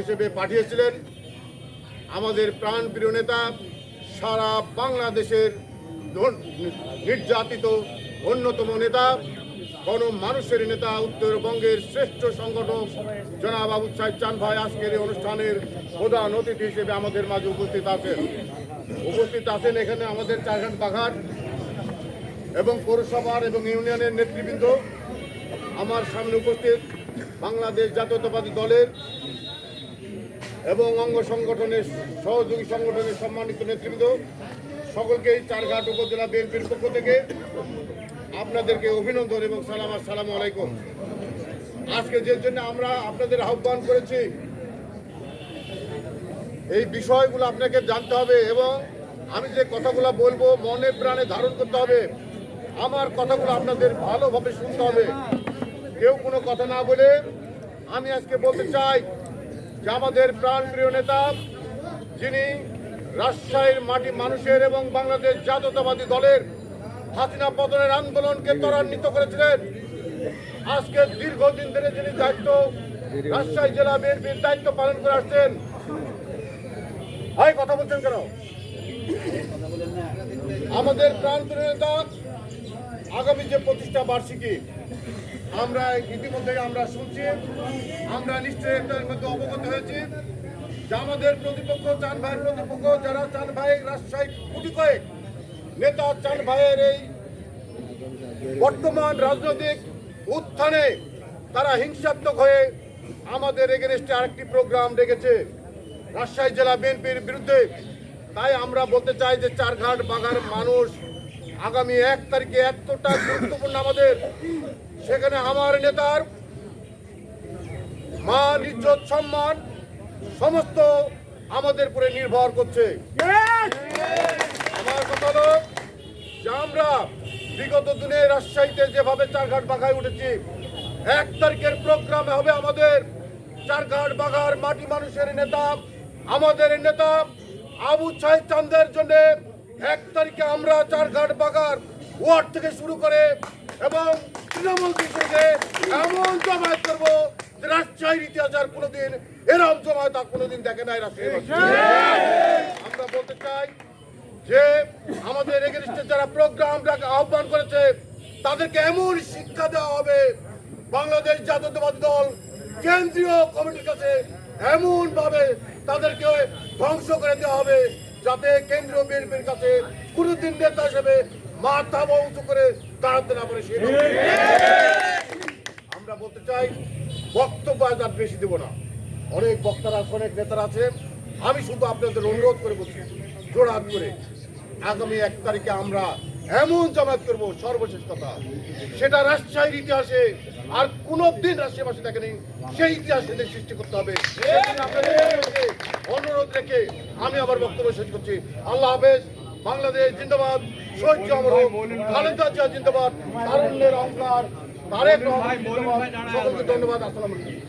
হিসেবে পাঠিয়েছিলেন আমাদের প্রাণপ্রিয় নেতা সারা বাংলাদেশের নির্যাতিত অন্যতম নেতা কোন মানুষের নেতা, উত্তরবঙ্গের শ্রেষ্ঠ সংগঠক জনাব আবু সাহেব চান ভাই, আজকের এই অনুষ্ঠানের প্রধান অতিথি হিসেবে আমাদের মাঝে উপস্থিত আছেন। উপস্থিত আছেন এখানে আমাদের চারঘাট বাঘাট এবং পৌরসভার এবং ইউনিয়নের নেতৃবৃন্দ। আমার সামনে উপস্থিত বাংলাদেশ জাতীয়তাবাদী দলের এবং অঙ্গ সংগঠনের, সহযোগী সংগঠনের সম্মানিত নেতৃবৃন্দ, সকলকেই চারঘাট উপজেলা বিএনপির পক্ষ থেকে আপনাদেরকে অভিনন্দন এবং সালাম আসসালামু আলাইকুম। আজকে যে জন্য আমরা আপনাদের আহ্বান করেছি, এই বিষয়গুলো আপনাকে জানতে হবে এবং আমি যে কথাগুলো বলব মনে প্রাণে ধারণ করতে হবে। আমার কথাগুলো আপনাদের ভালোভাবে শুনতে হবে। কেউ কোনো কথা না বলে আমি আজকে বলতে চাই যে আমাদের প্রাণপ্রিয় নেতা, যিনি রাজশাহীর মাটি মানুষের এবং বাংলাদেশ জাতীয়তাবাদী দলের হাসিনা পতনের আন্দোলনকে ত্বরান্বিত করেছিলেন। আজকে দীর্ঘদিন ধরে যিনি দায়িত্ব রাজশাহী জেলা বিএনপির দায়িত্ব পালন করে আসছেন। ভাই, কথা বলছেন কেন? আমাদের প্রাণপ্রিয় নেতা, আগামী যে প্রতিষ্ঠা বার্ষিকী আমরা ইতিমধ্যে আমরা শুনছি, আমরা নিশ্চয়ই এটার মধ্যে অবগত হয়েছি যে আমাদের প্রতিপক্ষ চান ভাইয়ের প্রতিপক্ষ, যারা চান ভাই রাজশাহী কোটি কয়েক নেতা চান ভাইয়ের এই বর্তমান রাজনৈতিক উত্থানে তারা হিংসাত্মক হয়ে আমাদের এগেনস্টে আরেকটি প্রোগ্রাম রেখেছে রাজশাহী জেলা বিএনপির বিরুদ্ধে। তাই আমরা বলতে চাই যে চারঘাট বাঘার মানুষ আগামী এক তারিখে এতটা গুরুত্বপূর্ণ আমাদের সেখানে আমার নেতার মান, ইজ্জত, সম্মান সমস্ত আমাদের উপরে নির্ভর করছে। আমার কথা হলো যে আমরা বিগত দিনে রাজশাহীতে যেভাবে চারঘাট বাঘায় উঠেছি, এক তারিখের প্রোগ্রামে হবে আমাদের চারঘাট বাঘার মাটি মানুষের নেতা, আমাদের নেতা আবু সাহেব চান্দের জন্য এক তারিখে আমরা চারঘাট বাঘার ওয়ার্ড থেকে শুরু করে এবং তৃণমূল থেকে এমন জমায়েত করব রাজশাহীর ইতিহাস আর কোনোদিন এরকম জমায়েত আর কোনোদিন দেখে নাই আমরা বলতে চাই যে আমাদের এগেনস্টে যারা প্রোগ্রাম আহ্বান করেছে, তাদেরকে এমন শিক্ষা দেওয়া হবে, বাংলাদেশ জাতীয়তাবাদী দল কেন্দ্রীয় কমিটির কাছে এমন ভাবে তাদেরকে ধ্বংস করে দেওয়া হবে যাতে কেন্দ্রীয় বিএনপির কাছে কোনোদিন নেতা হিসেবে মাথা উঁচু করে আমরা বলতে চাই, বক্তব্য আজ আর বেশি দেব না। অনেক বক্তারা অনেক নেতারা আছে। আমি শুধু আপনাদের অনুরোধ করে বলছি জোড়হাত করে, আগামী এক তারিখে আমরা এমন জামাত করব, সর্বশেষ কথা। সেটা রাজশাহীর ইতিহাসে আর কোনো দিন রাজশাহীবাসী দেখেনি, সেই ইতিহাস এদের সৃষ্টি করতে হবে। অনুরোধ রেখে আমি আমার বক্তব্য শেষ করছি। আল্লাহ হাফেজ, বাংলাদেশ, জিন্দাবাদ। সহ্য অমর হোক খালেদা জিয়া জিন্দাবাদ তারুণ্যের অহংকার তারেক রহমান ধন্যবাদ। আসসালামু আলাইকুম।